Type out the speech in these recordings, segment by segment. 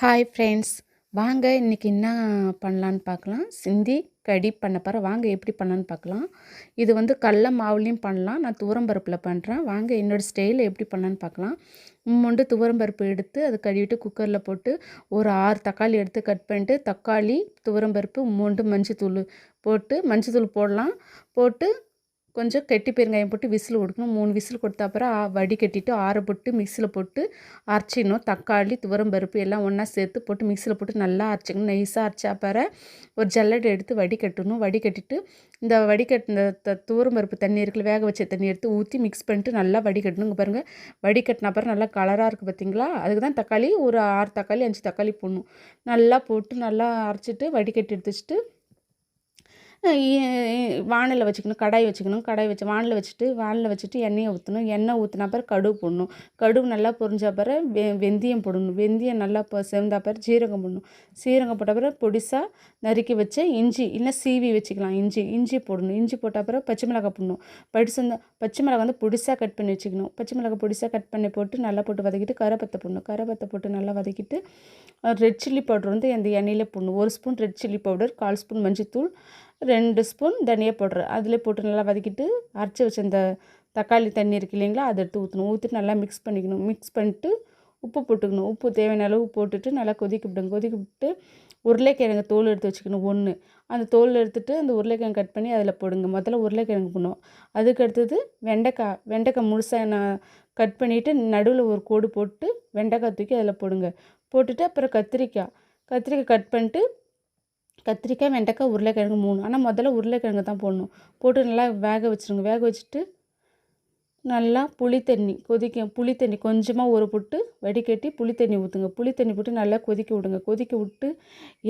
Hi friends வாங்க இன்றைக்கி என்ன பண்ணலான்னு பார்க்கலாம். சிந்தி கடி பண்ண போகிற வாங்க எப்படி பண்ணலான்னு பார்க்கலாம். இது வந்து கடல மாவுலேயும் பண்ணலாம். நான் துவரம்பருப்பில் பண்ணுறேன் வாங்க என்னோடய ஸ்டைலில் எப்படி பண்ணலான்னு பார்க்கலாம். முண்டு துவரம்பருப்பு எடுத்து அதை கழுவிட்டு குக்கரில் போட்டு ஒரு ஆறு தக்காளி எடுத்து கட் பண்ணிட்டு தக்காளி துவரம்பருப்பு மூண்டு மஞ்சத்தூள் போட்டு மஞ்சத்தூள் போடலாம். போட்டு கொஞ்சம் கெட்டி பெருங்காயம் போட்டு விசில் கொடுக்கணும் மூணு விசில் கொடுத்த அப்புறம் வடிகட்டிட்டு ஆற போட்டு மிக்சியில் போட்டு அரைச்சிடணும். தக்காளி துவரம் பருப்பு எல்லாம் ஒன்றா சேர்த்து போட்டு மிக்சியில் போட்டு நல்லா அரைச்சிக்கணும். நைஸாக அரைச்சா அப்புறம் ஒரு ஜல்லடை எடுத்து வடிகட்டணும் வடிகட்டிட்டு இந்த வடிகட்டின த துவரம் பருப்பு தண்ணி இருக்குல்ல வேக வச்ச தண்ணி எடுத்து ஊற்றி மிக்ஸ் பண்ணிட்டு நல்லா வடிகட்டணும் இங்கே பாருங்கள் வடிகட்டின அப்புறம் நல்லா கலராக இருக்குது பார்த்தீங்களா அதுக்கு தான் தக்காளி ஒரு ஆறு தக்காளி அஞ்சு தக்காளி போடணும். நல்லா போட்டு நல்லா அரைச்சிட்டு வடிகட்டி எடுத்து வச்சுட்டு வானலில் வச்சுக்கணும் கடாய் வச்சுக்கணும். கடாய் வச்சு வானலில் வச்சுட்டு வானலில் வச்சுட்டு எண்ணெயை ஊற்றணும் எண்ணெய் ஊற்றின பிறகு கடுகு போடணும். கடுகு நல்லா பொரிஞ்ச பிறகு வெ வெந்தயம் போடணும். வெந்தயம் நல்லா இப்போ சேர்ந்தா பிறகு ஜீரகம் போடணும். சீரகம் போட்ட பிறகு பொடிசாக நறுக்கி வச்ச இஞ்சி இல்லை சீவி வச்சுக்கலாம். இஞ்சி இஞ்சி போடணும். இஞ்சி போட்ட பிறகு பச்சை மிளகாய் போடணும். படிசந்த பச்சை மிளகாய் வந்து பொடிசாக கட் பண்ணி வச்சுக்கணும். பச்சை மிளகாய் பொடிசாக கட் பண்ணி போட்டு நல்லா போட்டு வதக்கிட்டு கரப்பத்தை போடணும். கரப்பத்தை போட்டு நல்லா வதக்கிட்டு ரெட் சில்லி பவுடர் வந்து அந்த எண்ணெயில் போடணும். ஒரு ஸ்பூன் ரெட் சில்லி பவுடர் கால் ஸ்பூன் மஞ்சள் ரெண்டு ஸ்பூன் தனியா பவுட்ரு அதில் போட்டு நல்லா வதக்கிட்டு அரைச்சி வச்ச அந்த தக்காளி தண்ணி இருக்கு இல்லைங்களா அதை எடுத்து ஊற்றணும் ஊற்றிட்டு நல்லா மிக்ஸ் பண்ணிக்கணும். மிக்ஸ் பண்ணிட்டு உப்பு போட்டுக்கணும். உப்பு தேவையான அளவு போட்டுட்டு நல்லா கொதிக்க விடுங்க கொதிக்க விட்டு உருளைக்கிழங்கு தோல் எடுத்து வச்சுக்கணும் ஒன்று அந்த தோல் எடுத்துகிட்டு அந்த உருளைக்கிழங்கு கட் பண்ணி அதில் போடுங்க. முதல்ல உருளைக்கிழங்கு பண்ணுவோம் அதுக்கு அடுத்தது வெண்டைக்காய் வெண்டைக்காய் முழுசாக நான் கட் பண்ணிவிட்டு நடுவில் ஒரு கோடு போட்டு வெண்டைக்காய் தூக்கி அதில் போடுங்க. போட்டுட்டு அப்புறம் கத்திரிக்காய். கத்திரிக்காய் கட் பண்ணிட்டு கத்திரிக்காய் வெண்டைக்காய் உருளைக்கிழங்கு மூணு. ஆனால் முதல்ல உருளைக்கிழங்கு தான் போடணும். போட்டு நல்லா வேக வச்சுருங்க. வேக வச்சுட்டு நல்லா புளி தண்ணி கொதிக்க புளி தண்ணி கொஞ்சமாக ஒரு போட்டு வடிகட்டி புளி தண்ணி ஊற்றுங்க புளி தண்ணி போட்டு நல்லா கொதிக்க விடுங்க. கொதிக்க விட்டு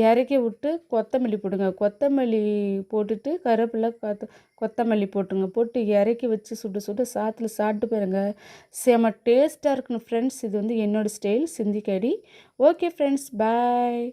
இறக்கி விட்டு கொத்தமல்லி போடுங்க. கொத்தமல்லி போட்டுட்டு கருவேப்பிலை கொத்த கொத்தமல்லி போட்டுருங்க போட்டு இறக்கி வச்சு சுட்டு சுட்டு சாத்தில் சாப்பிட்டு போயிருங்க செம டேஸ்ட்டாக இருக்கணும் ஃப்ரெண்ட்ஸ் இது வந்து என்னோடய ஸ்டைல் சிந்திக்கடி ஓகே ஃப்ரெண்ட்ஸ் பாய்